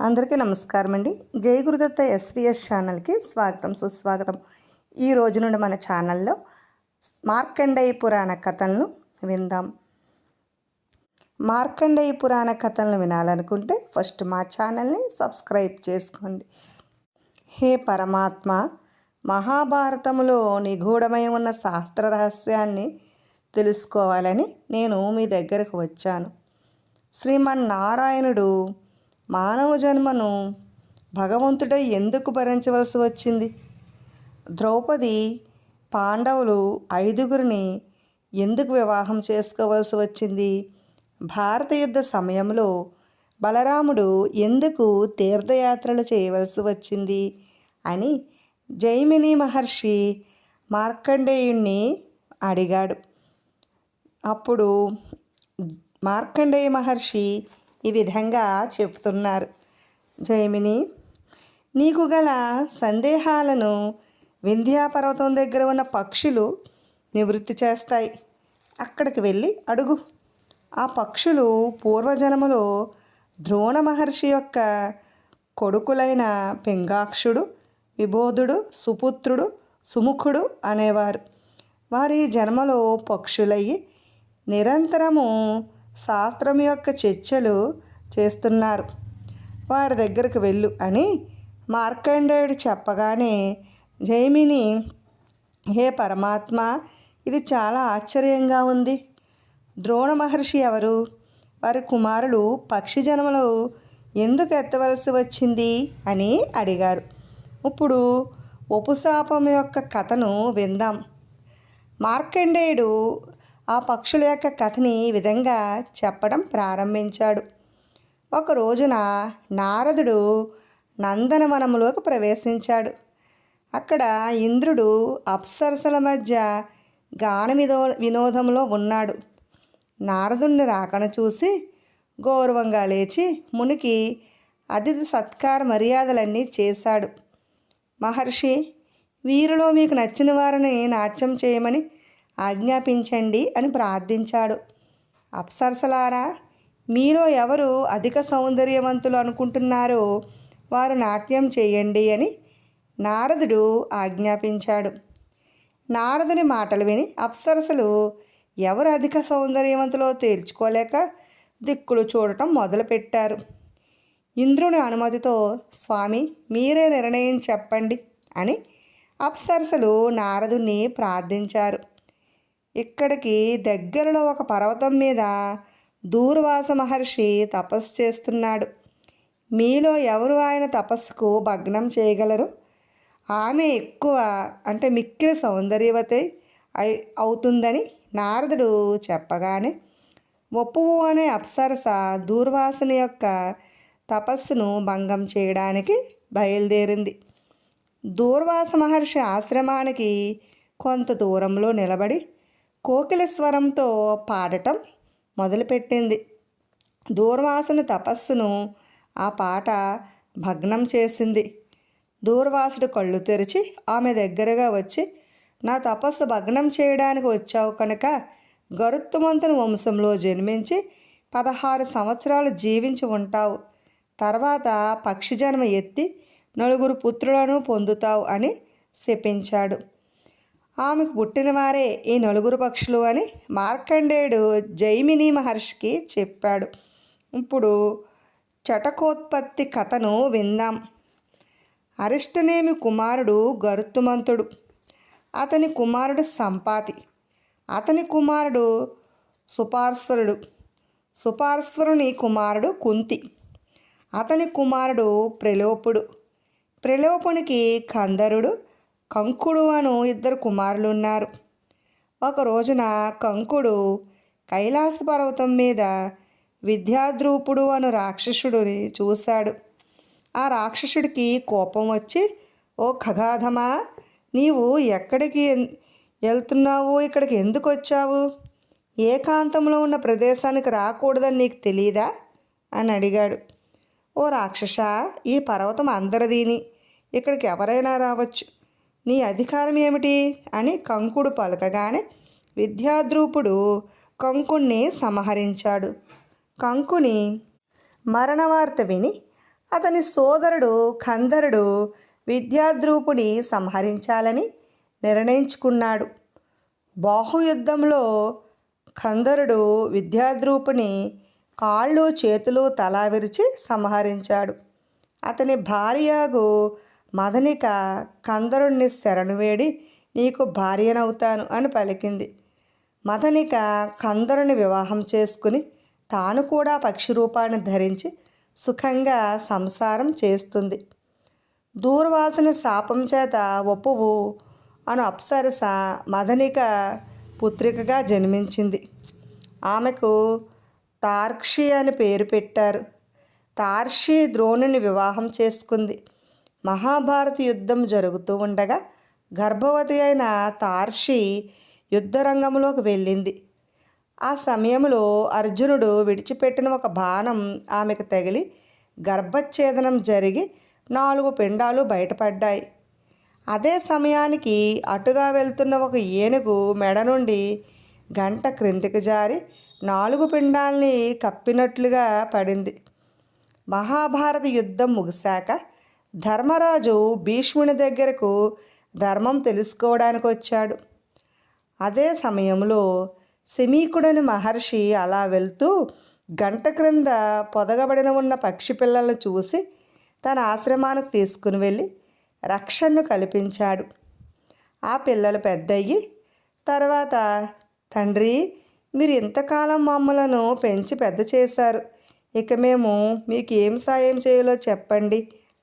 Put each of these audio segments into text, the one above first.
అందరికీ నమస్కారం అండి జై గురుదత్త ఎస్విఎస్ ఛానల్కి స్వాగతం సుస్వాగతం. ఈ రోజు నుండి మన ఛానల్లో మార్కండేయ పురాణ కథలను విందాం. మార్కండేయ పురాణ కథలను వినాలనుకుంటే ఫస్ట్ మా ఛానల్ని సబ్స్క్రైబ్ చేసుకోండి. హే పరమాత్మ మహాభారతములో నిగూఢమై ఉన్న శాస్త్ర రహస్యాన్ని తెలుసుకోవాలని నేను మీ దగ్గరకు వచ్చాను. శ్రీమన్నారాయణుడు మానవ జన్మను భగవంతుడై ఎందుకు భరించవలసి వచ్చింది? ద్రౌపది పాండవులు ఐదుగురిని ఎందుకు వివాహం చేసుకోవలసి వచ్చింది? భారత యుద్ధ సమయంలో బలరాముడు ఎందుకు తీర్థయాత్రలు చేయవలసి వచ్చింది? అని జైమిని మహర్షి మార్కండేయుణ్ణి అడిగాడు. అప్పుడు మార్కండేయ మహర్షి ఈ విధంగా చెప్తున్నారు. జైమిని నీకు గల సందేహాలను వింధ్యాపర్వతం దగ్గర ఉన్న పక్షులు నివృత్తి చేస్తాయి. అక్కడికి వెళ్ళి అడుగు. ఆ పక్షులు పూర్వజన్మలో ద్రోణ మహర్షి యొక్క కొడుకులైన పింగాక్షుడు విబోధుడు సుపుత్రుడు సుముఖుడు అనేవారు. వారి జన్మలో పక్షులయ్యి నిరంతరము శాస్త్రం యొక్క చర్చలు చేస్తున్నారు. వారి దగ్గరకు వెళ్ళు అని మార్కండేయుడు చెప్పగానే జైమిని హే పరమాత్మ ఇది చాలా ఆశ్చర్యంగా ఉంది. ద్రోణ మహర్షి ఎవరు? వారి కుమారులు పక్షి జన్మలు ఎందుకు ఎత్తవలసి వచ్చింది? అని అడిగారు. ఇప్పుడు ఉపశాపం యొక్క కథను విందాం. మార్కండేయుడు ఆ పక్షుల యొక్క కథని ఈ విధంగా చెప్పడం ప్రారంభించాడు. ఒక రోజున నారదుడు నందనవనములోకి ప్రవేశించాడు. అక్కడ ఇంద్రుడు అప్సరసల మధ్య గాన వినో వినోదంలో ఉన్నాడు. నారదుణ్ణి రాకను చూసి గౌరవంగా లేచి మునికి అతిథి సత్కార మర్యాదలన్నీ చేశాడు. మహర్షి వీరిలో మీకు నచ్చిన వారిని నాట్యం చేయమని ఆజ్ఞాపించండి అని ప్రార్థించాడు. అప్సరసలారా మీలో ఎవరు అధిక సౌందర్యవంతులు అనుకుంటున్నారో వారు నాట్యం చేయండి అని నారదుడు ఆజ్ఞాపించాడు. నారదుని మాటలు విని అప్సరసలు ఎవరు అధిక సౌందర్యవంతులో తేల్చుకోలేక దిక్కులు చూడటం మొదలుపెట్టారు. ఇంద్రుని అనుమతితో స్వామి మీరే నిర్ణయం చెప్పండి అని అప్సరసలు నారదుని ప్రార్థించారు. ఇక్కడికి దగ్గరలో ఒక పర్వతం మీద దూర్వాస మహర్షి తపస్సు చేస్తున్నాడు. మీలో ఎవరు ఆయన తపస్సుకు భగ్నం చేయగలరు? ఆమె ఎక్కువ అంటే మిక్కిలి సౌందర్యవతి అయి అవుతుందని నారదుడు చెప్పగానే ఒప్పువు అనే అప్సరస దూర్వాసుని యొక్క తపస్సును భంగం చేయడానికి బయలుదేరింది. దూర్వాస మహర్షి ఆశ్రమానికి కొంత దూరంలో నిలబడి కోకిల స్వరంతో పాడటం మొదలుపెట్టింది. దూర్వాసుని తపస్సును ఆ పాట భగ్నం చేసింది. దూర్వాసుడు కళ్ళు తెరిచి ఆమె దగ్గరగా వచ్చి నా తపస్సు భగ్నం చేయడానికి వచ్చావు కనుక గరుత్తుమంతుని వంశంలో జన్మించి పదహారు సంవత్సరాలు జీవించి ఉంటావు. తర్వాత పక్షి జన్మ ఎత్తి నలుగురు పుత్రులను పొందుతావు అని శపించాడు. ఆమెకు పుట్టినవారే ఈ నలుగురు పక్షులు అని మార్కండేయుడు జైమిని మహర్షికి చెప్పాడు. ఇప్పుడు చటకోత్పత్తి కథను విందాం. అరిష్టనేమి కుమారుడు గరుత్తుమంతుడు. అతని కుమారుడు సంపాతి. అతని కుమారుడు సుపార్శ్వరుడు. సుపార్శ్వరుని కుమారుడు కుంతి. అతని కుమారుడు ప్రలోపుడు. ప్రలోపునికి కందరుడు. కంకుడు అను ఇద్దరు కుమారులు ఉన్నారు ఒక రోజున కంకుడు కైలాస పర్వతం మీద విద్యాద్రూపుడు అను రాక్షసుడిని చూశాడు. ఆ రాక్షసుడికి కోపం వచ్చి ఓ ఖగాధమా నీవు ఎక్కడికి వెళ్తున్నావు ఇక్కడికి ఎందుకు వచ్చావు? ఏకాంతంలో ఉన్న ప్రదేశానికి రాకూడదని నీకు తెలియదా అని అడిగాడు. ఓ రాక్షస ఈ పర్వతం అందరిదీని. ఇక్కడికి ఎవరైనా రావచ్చు. నీ అధికారం ఏమిటి? అని కంకుడు పలకగానే విద్యాద్రూపుడు కంకుణ్ణి సంహరించాడు. కంకుని మరణవార్త విని అతని సోదరుడు కందరుడు విద్యాద్రూపుని సంహరించాలని నిర్ణయించుకున్నాడు. బాహుయుద్ధంలో కందరుడు విద్యాద్రూపుని కాళ్ళు చేతులు తలా విరిచి సంహరించాడు. అతని భార్యగు మదనిక కందరుణ్ణి శరణు వేడి నీకు భార్యనవుతాను అని పలికింది. మదనిక కందరుని వివాహం చేసుకుని తాను కూడా పక్షి రూపాన్ని ధరించి సుఖంగా సంసారం చేస్తుంది. దూర్వాసుని శాపం చేత ఒప్పువు అను అప్సరస మదనిక పుత్రికగా జన్మించింది. ఆమెకు తార్క్షి అని పేరు పెట్టారు. తార్షి ద్రోణుని వివాహం చేసుకుంది. మహాభారత యుద్ధం జరుగుతూ ఉండగా గర్భవతి అయిన తార్షి యుద్ధరంగంలోకి వెళ్ళింది. ఆ సమయంలో అర్జునుడు విడిచిపెట్టిన ఒక బాణం ఆమెకు తగిలి గర్భఛేదనం జరిగి నాలుగు పిండాలు బయటపడ్డాయి. అదే సమయానికి అటుగా వెళ్తున్న ఒక ఏనుగు మెడ నుండి గంట క్రిందికి జారి నాలుగు పిండాల్ని కప్పినట్లుగా పడింది. మహాభారత యుద్ధం ముగిశాక ధర్మరాజు భీష్ముని దగ్గరకు ధర్మం తెలుసుకోవడానికి వచ్చాడు అదే సమయంలో శమీకుడని మహర్షి అలా వెళ్తూ గంట క్రింద పొదగబడిన ఉన్న పక్షి పిల్లలను చూసి తన ఆశ్రమానికి తీసుకుని వెళ్ళి రక్షణను కల్పించాడు. ఆ పిల్లలు పెద్దయ్యి తర్వాత తండ్రి మీరు ఇంతకాలం మమ్మలను పెంచి పెద్ద చేశారు. ఇక మేము మీకు ఏం సాయం చేయాలో చెప్పండి.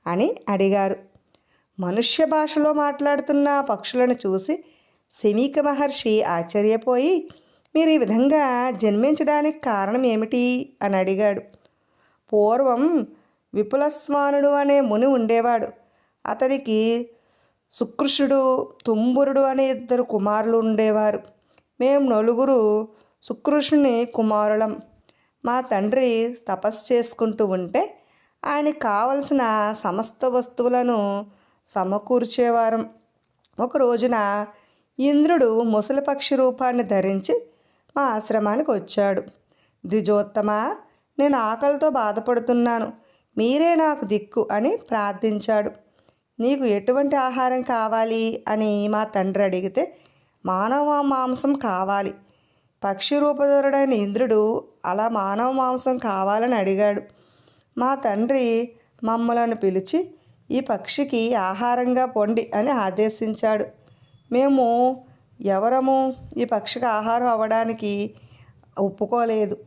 అని అడిగారు. మనుష్య భాషలో మాట్లాడుతున్న పక్షులను చూసి శమీక మహర్షి ఆశ్చర్యపోయి మీరు ఈ విధంగా జన్మించడానికి కారణం ఏమిటి అని అడిగాడు. పూర్వం విపులస్వానుడు అనే ముని ఉండేవాడు. అతనికి సుకృషుడు తుంబురుడు అనే ఇద్దరు కుమారులు ఉండేవారు. మేము నలుగురు సుకృషుని కుమారులం. మా తండ్రి తపస్సు చేసుకుంటూ ఉంటే ఆయనకి కావలసిన సమస్త వస్తువులను సమకూర్చేవారం. ఒక రోజున ఇంద్రుడు ముసలి పక్షి రూపాన్ని ధరించి మా ఆశ్రమానికి వచ్చాడు. ద్విజోత్తమ నేను ఆకలితో బాధపడుతున్నాను. మీరే నాకు దిక్కు అని ప్రార్థించాడు. నీకు ఎటువంటి ఆహారం కావాలి అని మా తండ్రి అడిగితే మానవ మాంసం కావాలి. పక్షి రూపధరుడైన ఇంద్రుడు అలా మానవ మాంసం కావాలని అడిగాడు. మా తండ్రి మమ్మలను పిలిచి ఈ పక్షికి ఆహారంగా పొండి అని ఆదేశించాడు. మేము ఎవరము ఈ పక్షికి ఆహారం అవ్వడానికి ఒప్పుకోలేదు.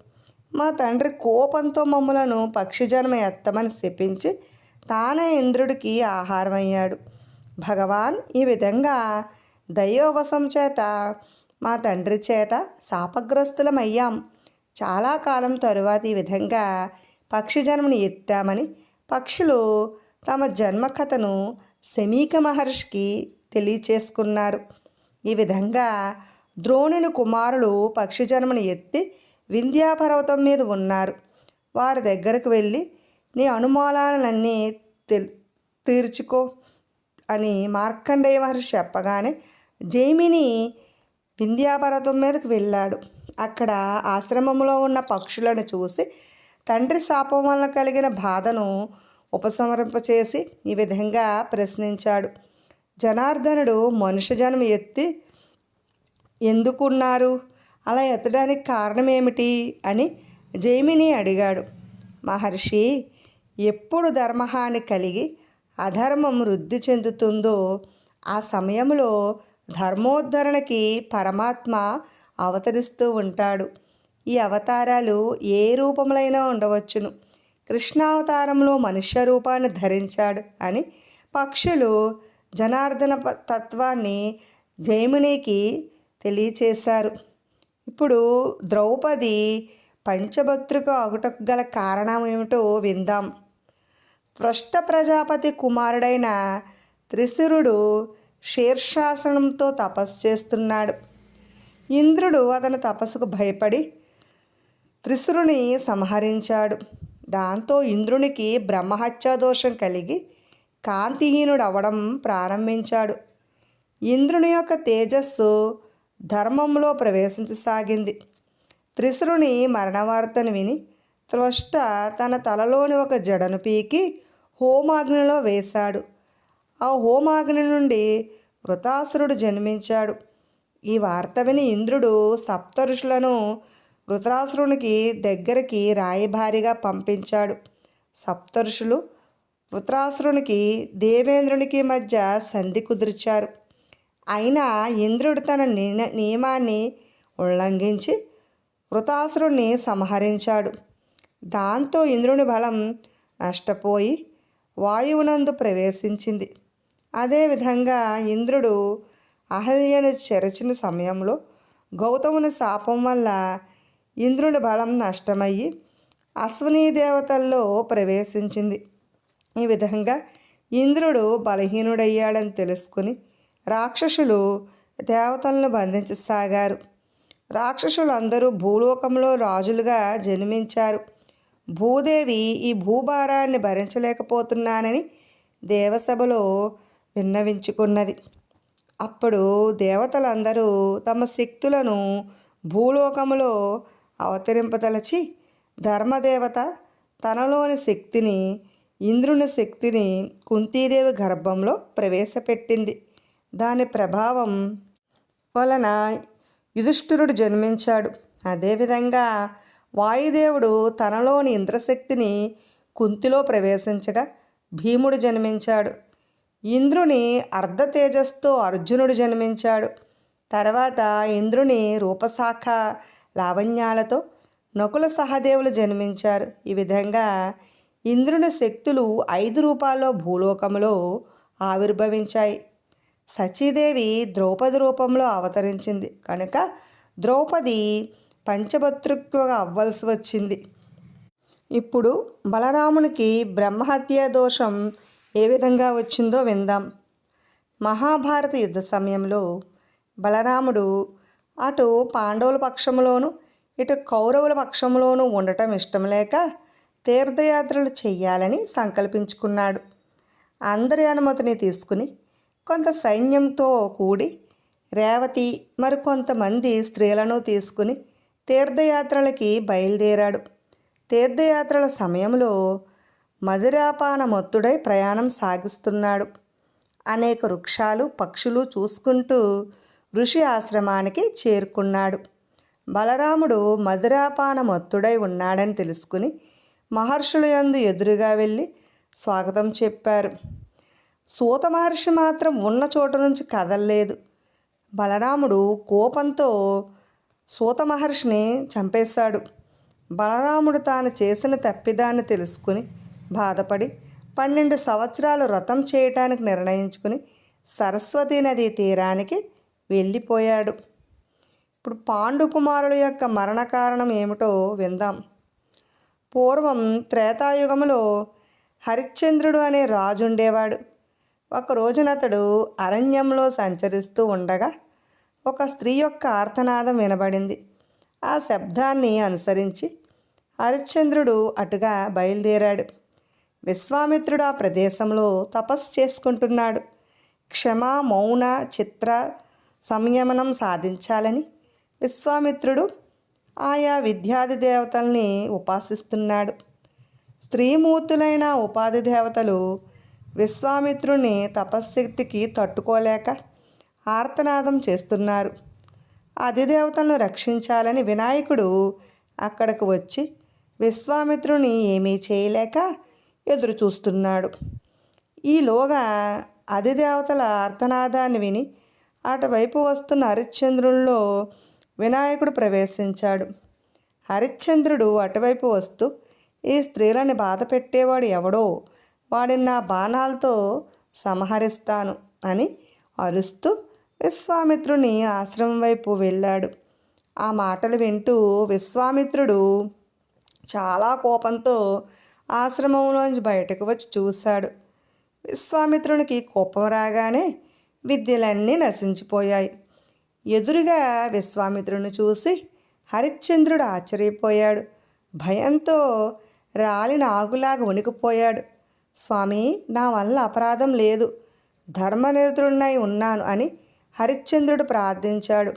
మా తండ్రి కోపంతో మమ్మలను పక్షి జన్మ ఎత్తమని శపించి తానే ఇంద్రుడికి ఆహారం అయ్యాడు భగవాన్ ఈ విధంగా దైవవశం చేత మా తండ్రి చేత శాపగ్రస్తులమయ్యాం. చాలా కాలం తరువాత ఈ విధంగా పక్షి జన్మని ఎత్తామని పక్షులు తమ జన్మ కథను శమీక మహర్షికి తెలియచేసుకున్నారు. ఈ విధంగా ద్రోణుని కుమారులు పక్షి జన్మని ఎత్తి వింధ్యాపర్వతం మీద ఉన్నారు. వారి దగ్గరకు వెళ్ళి నీ అనుమానాలన్నీ తెల్ తీర్చుకో అని మార్కండేయ మహర్షి చెప్పగానే జైమిని వింధ్యాపర్వతం మీదకి వెళ్ళాడు. అక్కడ ఆశ్రమంలో ఉన్న పక్షులను చూసి తండ్రి శాపం వల్ల కలిగిన బాధను ఉపసంహరింపచేసి ఈ విధంగా ప్రశ్నించాడు. జనార్దనుడు మనుష్య జన్మ ఎత్తి ఎందుకున్నారు? అలా ఎత్తడానికి కారణం ఏమిటి అని జైమిని అడిగాడు. మహర్షి ఎప్పుడు ధర్మహాని కలిగి అధర్మం వృద్ధి చెందుతుందో ఆ సమయంలో ధర్మోద్ధరణకి పరమాత్మ అవతరిస్తూ ఉంటాడు. ఈ అవతారాలు ఏ రూపములైనా ఉండవచ్చును. కృష్ణావతారంలో మనుష్య రూపాన్ని ధరించాడు అని పక్షులు జనార్దన తత్వాన్ని జైమినికి తెలియచేశారు. ఇప్పుడు ద్రౌపది పంచభద్రుక అగుటకు గల కారణం ఏమిటో విందాం. త్వష్ట ప్రజాపతి కుమారుడైన త్రిశిరుడు శీర్షాసనంతో తపస్సు చేస్తున్నాడు. ఇంద్రుడు అతని తపస్సుకు భయపడి త్రిశురుని సంహరించాడు. దాంతో ఇంద్రునికి బ్రహ్మహత్యా దోషం కలిగి కాంతిహీనుడు అవడం ప్రారంభించాడు. ఇంద్రుని యొక్క తేజస్సు ధర్మంలో ప్రవేశించసాగింది. త్రిశురుని మరణవార్తను విని త్వష్ట తన తలలోని ఒక జడను పీకి హోమాగ్నిలో వేశాడు. ఆ హోమాగ్ని నుండి వృతాసురుడు జన్మించాడు. ఈ వార్త విని ఇంద్రుడు సప్తఋషులను వృత్రాసురునికి దగ్గరికి రాయభారిగా పంపించాడు. సప్తరుషులు వృత్రాసురునికి దేవేంద్రునికి మధ్య సంధి కుదిర్చారు. అయినా ఇంద్రుడు తన నిన- నియమాన్ని ఉల్లంఘించి వృతాసురుణ్ణి సంహరించాడు. దాంతో ఇంద్రుని బలం నష్టపోయి వాయువునందు ప్రవేశించింది. అదేవిధంగా ఇంద్రుడు అహల్యను చెరచిన సమయంలో గౌతముని శాపం వల్ల ఇంద్రుడి బలం నష్టమయ్యి అశ్వినీ దేవతల్లో ప్రవేశించింది. ఈ విధంగా ఇంద్రుడు బలహీనుడయ్యాడని తెలుసుకుని రాక్షసులు దేవతలను బంధించసాగారు. రాక్షసులందరూ భూలోకంలో రాజులుగా జన్మించారు. భూదేవి ఈ భూభారాన్ని భరించలేకపోతున్నానని దేవసభలో విన్నవించుకున్నది. అప్పుడు దేవతలందరూ తమ శక్తులను భూలోకములో అవతరింపదలచి ధర్మదేవత తనలోని శక్తిని ఇంద్రుని శక్తిని కుంతీదేవి గర్భంలో ప్రవేశపెట్టింది. దాని ప్రభావం వలన యుధిష్ఠిరుడు జన్మించాడు. అదేవిధంగా వాయుదేవుడు తనలోని ఇంద్రశక్తిని కుంతిలో ప్రవేశించగా భీముడు జన్మించాడు. ఇంద్రుని అర్ధ తేజస్తో అర్జునుడు జన్మించాడు. తర్వాత ఇంద్రుని రూపశాఖ లావణ్యాలతో నకుల సహదేవులు జన్మించారు. ఈ విధంగా ఇంద్రుని శక్తులు ఐదు రూపాల్లో భూలోకంలో ఆవిర్భవించాయి. సచీదేవి ద్రౌపది రూపంలో అవతరించింది. కనుక ద్రౌపది పంచభతృత్వగా అవ్వాల్సి వచ్చింది. ఇప్పుడు బలరామునికి బ్రహ్మహత్య దోషం ఏ విధంగా వచ్చిందో విందాం. మహాభారత యుద్ధ సమయంలో బలరాముడు అటు పాండవుల పక్షంలోను ఇటు కౌరవుల పక్షంలోనూ ఉండటం ఇష్టం లేక తీర్థయాత్రలు చెయ్యాలని సంకల్పించుకున్నాడు. అందరి అనుమతిని తీసుకుని కొంత సైన్యంతో కూడి రేవతి మరికొంతమంది స్త్రీలను తీసుకుని తీర్థయాత్రలకి బయలుదేరాడు. తీర్థయాత్రల సమయంలో మధురాపాన మొత్తుడై ప్రయాణం సాగిస్తున్నాడు. అనేక వృక్షాలు పక్షులు చూసుకుంటూ ఋషి ఆశ్రమానికి చేరుకున్నాడు. బలరాముడు మధురాపాన మత్తుడై ఉన్నాడని తెలుసుకుని మహర్షుల యందు ఎదురుగా వెళ్ళి స్వాగతం చెప్పారు. సూత మహర్షి మాత్రం ఉన్న చోట నుంచి కదలలేదు. బలరాముడు కోపంతో సూత మహర్షిని చంపేశాడు. బలరాముడు తాను చేసిన తప్పిదాన్ని తెలుసుకుని బాధపడి పన్నెండు సంవత్సరాలు వ్రతం చేయటానికి నిర్ణయించుకుని సరస్వతీ నదీ తీరానికి వెళ్ళిపోయాడు. ఇప్పుడు పాండుకుమారుల యొక్క మరణ కారణం ఏమిటో విందాం. పూర్వం త్రేతాయుగంలో హరిశ్చంద్రుడు అనే రాజు ఉండేవాడు ఒక రోజున అతడు అరణ్యంలో సంచరిస్తూ ఉండగా ఒక స్త్రీ యొక్క ఆర్తనాదం వినబడింది. ఆ శబ్దాన్ని అనుసరించి హరిశ్చంద్రుడు అటుగా బయలుదేరాడు. విశ్వామిత్రుడు ఆ ప్రదేశంలో తపస్సు చేసుకుంటున్నాడు. క్షమ మౌన చిత్ర సంయమనం సాధించాలని విశ్వామిత్రుడు ఆయా విద్యాది దేవతల్ని ఉపాసిస్తున్నాడు. స్త్రీమూర్తులైన ఉపాధి దేవతలు విశ్వామిత్రుని తపశ్శక్తికి తట్టుకోలేక ఆర్తనాదం చేస్తున్నారు. అధిదేవతలను రక్షించాలని వినాయకుడు అక్కడికి వచ్చి విశ్వామిత్రుని ఏమీ చేయలేక ఎదురు చూస్తున్నాడు ఈలోగా అధిదేవతల ఆర్తనాదాన్ని విని అటువైపు వస్తున్న హరిశ్చంద్రుల్లో వినాయకుడు ప్రవేశించాడు. హరిశ్చంద్రుడు అటువైపు వస్తూ ఈ స్త్రీలని బాధ పెట్టేవాడు ఎవడో వాడిని నా బాణాలతో సంహరిస్తాను అని అరుస్తూ విశ్వామిత్రుని ఆశ్రమం వైపు వెళ్ళాడు. ఆ మాటలు వింటూ విశ్వామిత్రుడు చాలా కోపంతో ఆశ్రమంలోంచి బయటకు వచ్చి చూశాడు. విశ్వామిత్రునికి కోపం రాగానే విద్యలన్నీ నశించిపోయాయి. ఎదురుగా విశ్వామిత్రుని చూసి హరిశ్చంద్రుడు ఆశ్చర్యపోయాడు. భయంతో రాలిన ఆగులాగా వణికిపోయాడు. స్వామి నా వల్ల అపరాధం లేదు. ధర్మనిరతుడినై ఉన్నాను అని హరిశ్చంద్రుడు ప్రార్థించాడు.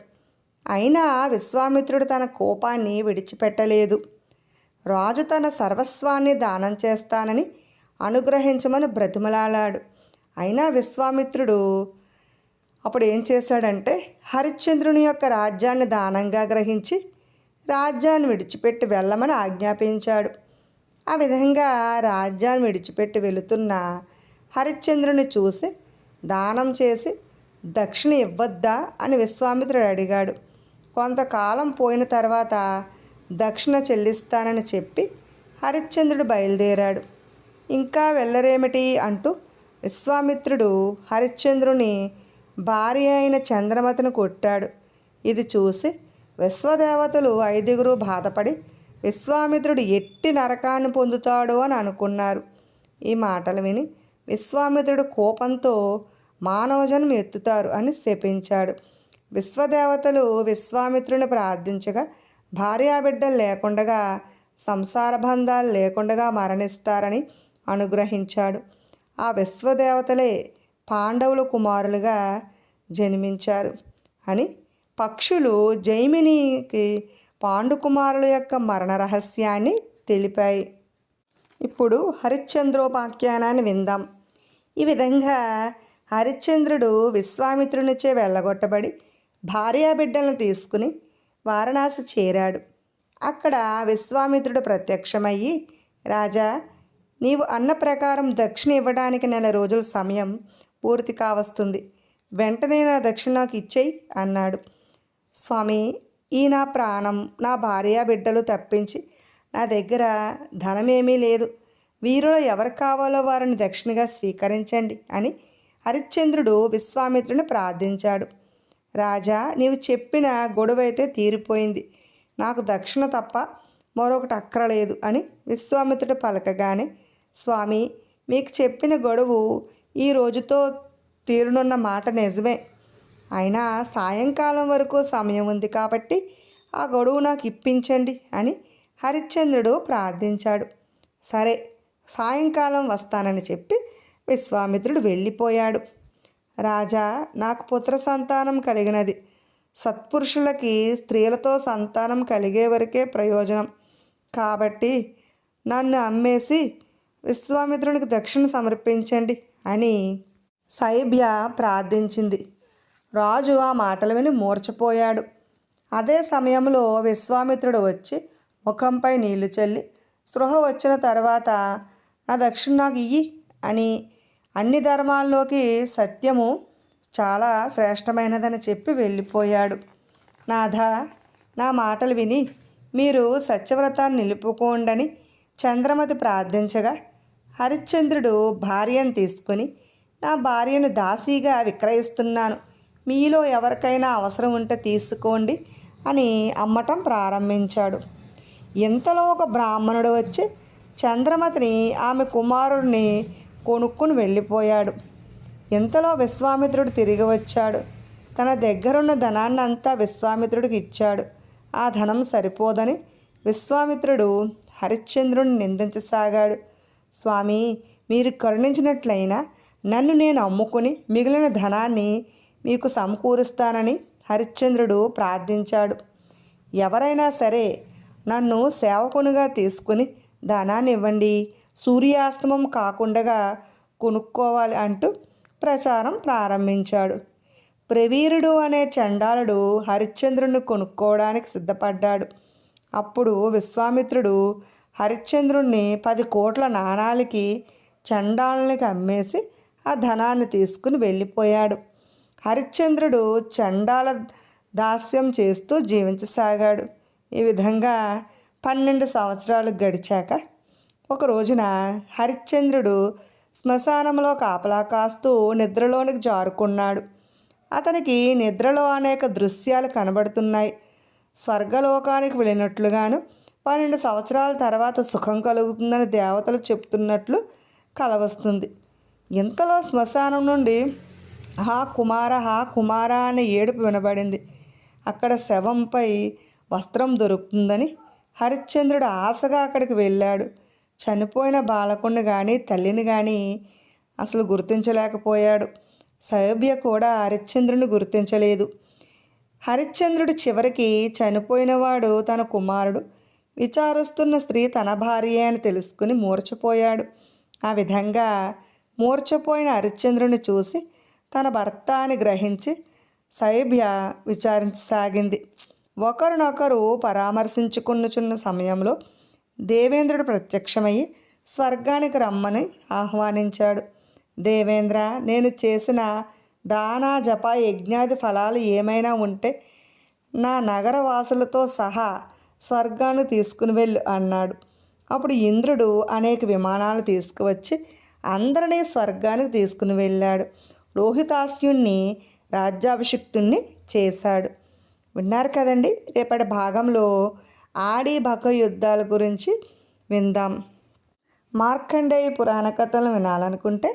అయినా విశ్వామిత్రుడు తన కోపాన్ని విడిచిపెట్టలేదు. రాజు తన సర్వస్వాన్ని దానం చేస్తానని అనుగ్రహించమని బ్రతిమలాడాడు అయినా విశ్వామిత్రుడు అప్పుడు ఏం చేశాడంటే హరిశ్చంద్రుని యొక్క రాజ్యాన్ని దానంగా గ్రహించి రాజ్యాన్ని విడిచిపెట్టి వెళ్ళమని ఆజ్ఞాపించాడు. ఆ విధంగా రాజ్యాన్ని విడిచిపెట్టి వెళుతున్న హరిశ్చంద్రుని చూసి దానం చేసి దక్షిణ ఇవ్వద్దా అని విశ్వామిత్రుడు అడిగాడు. కొంతకాలం పోయిన తర్వాత దక్షిణ చెల్లిస్తానని చెప్పి హరిశ్చంద్రుడు బయలుదేరాడు. ఇంకా వెళ్ళరేమిటి అంటూ విశ్వామిత్రుడు హరిశ్చంద్రుని భార్య అయిన చంద్రమతిని కొట్టాడు. ఇది చూసి విశ్వదేవతలు ఐదుగురు బాధపడి విశ్వామిత్రుడు ఎట్టి నరకాన్ని పొందుతాడు అని అనుకున్నారు. ఈ మాటలు విని విశ్వామిత్రుడు కోపంతో మానవజన్మ ఎత్తుతారు అని శపించాడు. విశ్వదేవతలు విశ్వామిత్రుని ప్రార్థించగా భార్యాబిడ్డలు లేకుండగా సంసార బంధాలు లేకుండగా మరణిస్తారని అనుగ్రహించాడు. ఆ విశ్వదేవతలే పాండవుల కుమారులుగా జన్మించారు అని పక్షులు జైమినికి పాండుకుమారుల యొక్క మరణ రహస్యాన్ని తెలిపాయి. ఇప్పుడు హరిశ్చంద్రోపాఖ్యానాన్ని విందాం. ఈ విధంగా హరిశ్చంద్రుడు విశ్వామిత్రునిచే వెళ్ళగొట్టబడి భార్యాబిడ్డలను తీసుకుని వారణాసి చేరాడు. అక్కడ విశ్వామిత్రుడు ప్రత్యక్షమయ్యి రాజా నీవు అన్న ప్రకారం దక్షిణ ఇవ్వడానికి నెల రోజుల సమయం పూర్తి కావస్తుంది. వెంటనే నా దక్షిణ నాకు ఇచ్చేయి అన్నాడు. స్వామి ఈ నా ప్రాణం నా భార్య బిడ్డలు తప్పించి నా దగ్గర ధనమేమీ లేదు. వీరిలో ఎవరు కావాలో వారిని దక్షిణగా స్వీకరించండి అని హరిశ్చంద్రుడు విశ్వామిత్రుని ప్రార్థించాడు. రాజా నీవు చెప్పిన గొడవైతే తీరిపోయింది. నాకు దక్షిణ తప్ప మరొకటి అక్కరలేదు అని విశ్వామిత్రుడు పలకగానే స్వామి మీకు చెప్పిన గొడవు ఈ రోజుతో తీరునున్న మాట నిజమే. అయినా సాయంకాలం వరకు సమయం ఉంది కాబట్టి ఆ గొడవు నాకు ఇప్పించండి అని హరిశ్చంద్రుడు ప్రార్థించాడు. సరే సాయంకాలం వస్తానని చెప్పి విశ్వామిత్రుడు వెళ్ళిపోయాడు. రాజా నాకు పుత్ర సంతానం కలిగినది. సత్పురుషులకి స్త్రీలతో సంతానం కలిగే వరకే ప్రయోజనం. కాబట్టి నన్ను అమ్మేసి విశ్వామిత్రునికి దక్షిణ సమర్పించండి. అని సైబ్య ప్రార్థించింది. రాజు ఆ మాటలు విని మూర్చపోయాడు అదే సమయంలో విశ్వామిత్రుడు వచ్చి ముఖంపై నీళ్ళు చల్లి స్పృహ వచ్చిన తర్వాత నా దక్షిణ నాకు ఇయ్యి అని అన్ని ధర్మాల్లోకి సత్యము చాలా శ్రేష్టమైనదని చెప్పి వెళ్ళిపోయాడు. నాథ నా మాటలు విని మీరు సత్యవ్రతాన్ని నిలుపుకోండని చంద్రమతి ప్రార్థించగా హరిశ్చంద్రుడు భార్యను తీసుకొని నా భార్యను దాసీగా విక్రయిస్తున్నాను. మీలో ఎవరికైనా అవసరం ఉంటే తీసుకోండి అని అమ్మటం ప్రారంభించాడు. ఇంతలో ఒక బ్రాహ్మణుడు వచ్చి చంద్రమతిని ఆమె కుమారుడిని కొనుక్కుని వెళ్ళిపోయాడు. ఇంతలో విశ్వామిత్రుడు తిరిగి వచ్చాడు. తన దగ్గరున్న ధనాన్ని అంతా విశ్వామిత్రుడికి ఇచ్చాడు. ఆ ధనం సరిపోదని విశ్వామిత్రుడు హరిశ్చంద్రుని నిందించసాగాడు. స్వామి మీరు కరుణించినట్లయినా నన్ను నేను అమ్ముకుని మిగిలిన ధనాన్ని మీకు సమకూరుస్తానని హరిశ్చంద్రుడు ప్రార్థించాడు. ఎవరైనా సరే నన్ను సేవకునిగా తీసుకుని ధనాన్ని ఇవ్వండి సూర్యాస్తమం కాకుండా కొనుక్కోవాలి అంటూ ప్రచారం ప్రారంభించాడు. ప్రవీరుడు అనే చండాలుడు హరిశ్చంద్రుని కొనుక్కోవడానికి సిద్ధపడ్డాడు. అప్పుడు విశ్వామిత్రుడు హరిశ్చంద్రుణ్ణి పది కోట్ల నాణాలకి చండాలనికి అమ్మేసి ఆ ధనాన్ని తీసుకుని వెళ్ళిపోయాడు. హరిశ్చంద్రుడు చండాల దాస్యం చేస్తూ జీవించసాగాడు. ఈ విధంగా పన్నెండు సంవత్సరాలు గడిచాక ఒక రోజున హరిశ్చంద్రుడు శ్మశానంలో కాపలా కాస్తూ నిద్రలోనికి జారుకున్నాడు. అతనికి నిద్రలో అనేక దృశ్యాలు కనబడుతున్నాయి. స్వర్గలోకానికి వెళ్ళినట్లుగాను పన్నెండు సంవత్సరాల తర్వాత సుఖం కలుగుతుందని దేవతలు చెప్తున్నట్లు కలవస్తుంది. ఇంతలో శ్మశానం నుండి హా కుమార హా కుమార అనే ఏడుపు వినబడింది. అక్కడ శవంపై వస్త్రం దొరుకుతుందని హరిశ్చంద్రుడు ఆశగా అక్కడికి వెళ్ళాడు. చనిపోయిన బాలకుని కానీ తల్లిని కానీ అసలు గుర్తించలేకపోయాడు. సౌభ్య కూడా హరిశ్చంద్రుని గుర్తించలేదు. హరిశ్చంద్రుడు చివరికి చనిపోయినవాడు తన కుమారుడు. విచారిస్తున్న స్త్రీ తన భార్య అని తెలుసుకుని మూర్చపోయాడు ఆ విధంగా మూర్చపోయిన హరిశ్చంద్రుని చూసి తన భర్త అని గ్రహించి సైభ్య విచారించసాగింది. ఒకరినొకరు పరామర్శించుకునుచున్న సమయంలో దేవేంద్రుడు ప్రత్యక్షమయ్యి స్వర్గానికి రమ్మని ఆహ్వానించాడు. దేవేంద్ర నేను చేసిన దానా జప యజ్ఞాది ఫలాలు ఏమైనా ఉంటే నా నగరవాసులతో సహా స్వర్గాన్ని తీసుకుని వెళ్ళు అన్నాడు. అప్పుడు ఇంద్రుడు అనేక విమానాలు తీసుకువచ్చి అందరినీ స్వర్గానికి తీసుకుని వెళ్ళాడు. లోహితాస్యుణ్ణి రాజ్యాభిషిక్తుణ్ణి చేశాడు. విన్నారు కదండి రేపటి భాగంలో ఆడి బక యుద్ధాల గురించి విందాం. మార్కండేయ పురాణ కథలు వినాలనుకుంటే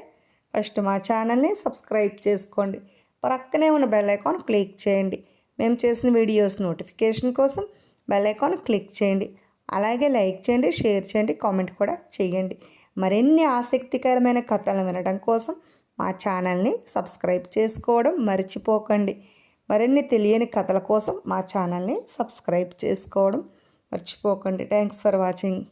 ఫస్ట్ మా ఛానల్ని సబ్స్క్రైబ్ చేసుకోండి. ప్రక్కనే ఉన్న బెల్ ఐకాన్ క్లిక్ చేయండి. మేము చేసిన వీడియోస్ నోటిఫికేషన్ కోసం బెల్ ఐకాన్ క్లిక్ చేయండి. అలాగే లైక్ చేయండి షేర్ చేయండి కామెంట్ కూడా చేయండి. మరిన్ని ఆసక్తికరమైన కథలను వినడం కోసం మా ఛానల్ని సబ్స్క్రైబ్ చేసుకోవడం మర్చిపోకండి. మరిన్ని తెలియని కథల కోసం మా ఛానల్ని సబ్స్క్రైబ్ చేసుకోవడం మర్చిపోకండి. Thanks for watching.